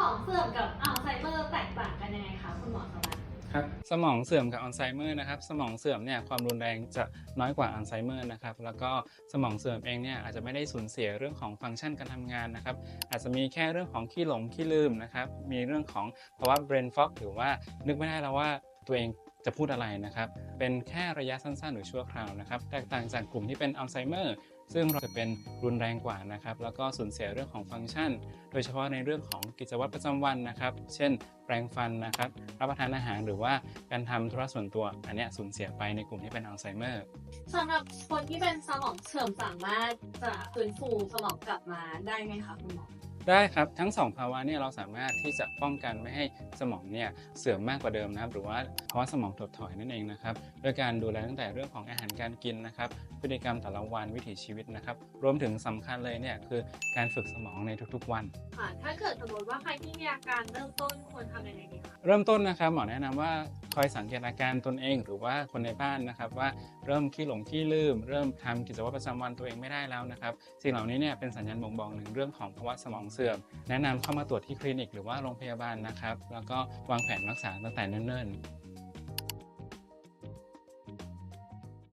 มองเสื่อมกับอัลไซเมอร์แตกต่างกันยังไงคะคุณหมอสวัสดิ์ครับสมองเสื่อมกับอัลไซเมอร์นะครับสมองเสื่อมเนี่ยความรุนแรงจะน้อยกว่าอัลไซเมอร์นะครับแล้วก็สมองเสื่อมเองเนี่ยอาจจะไม่ได้สูญเสียเรื่องของฟังก์ชันการทำงานนะครับอาจจะมีแค่เรื่องของขี้หลงขี้ลืมนะครับมีเรื่องของภาวะ brain fog หรือว่านึกไม่ได้แล้วว่าตัวเองจะพูดอะไรนะครับ เป็นแค่ระยะสั้นๆ หรือชั่วคราวนะครับ แตกต่างจากกลุ่มที่เป็นอัลไซเมอร์ซึ่งเราจะเป็นรุนแรงกว่านะครับ แล้วก็สูญเสียเรื่องของฟังก์ชัน โดยเฉพาะในเรื่องของกิจวัตรประจำวันนะครับ เช่น แปรงฟันนะครับ รับประทานอาหารหรือว่าการทำธุระส่วนตัว อันเนี้ยสูญเสียไปในกลุ่มที่เป็นอัลไซเมอร์สำหรับคนที่เป็นสมองเสื่อมสามารถจะฟื้นฟูสมองกลับมาได้ไหมคะคุณหมอได้ครับทั้ง 2 ภาวะเนี่ยเราสามารถที่จะป้องกันไม่ให้สมองเนี่ยเสื่อมมากกว่าเดิมนะครับหรือว่าภาวะสมองถดถอยนั่นเองนะครับโดยการดูแลตั้งแต่เรื่องของอาหารการกินนะครับพฤติกรรมแต่ละวันวิถีชีวิตนะครับ รวมถึงสำคัญเลยเนี่ยคือการฝึกสมองในทุกๆวันค่ะ ถ้าเกิดสมมติว่าใครที่มีอาการเริ่มต้นควรทำยังไงดีคะเริ่มต้นนะครับหมอแนะนำว่าคอยสังเกตอาการตนเองหรือว่าคนในบ้านนะครับว่าเริ่มขี้หลงขี้ลืม เริ่มทำกิจวัตรประจำวันตัวเองไม่ได้แล้วนะครับสิ่งเหล่านี้เนี่ยเป็นสัญญาณบ่งบอกหนึ่งเรื่องของภาวะสมองเสื่อม แนะนำเข้ามาตรวจที่คลินิกหรือว่าโรงพยาบาลนะครับแล้วก็วางแผนรักษาตั้งแต่เนิ่นๆ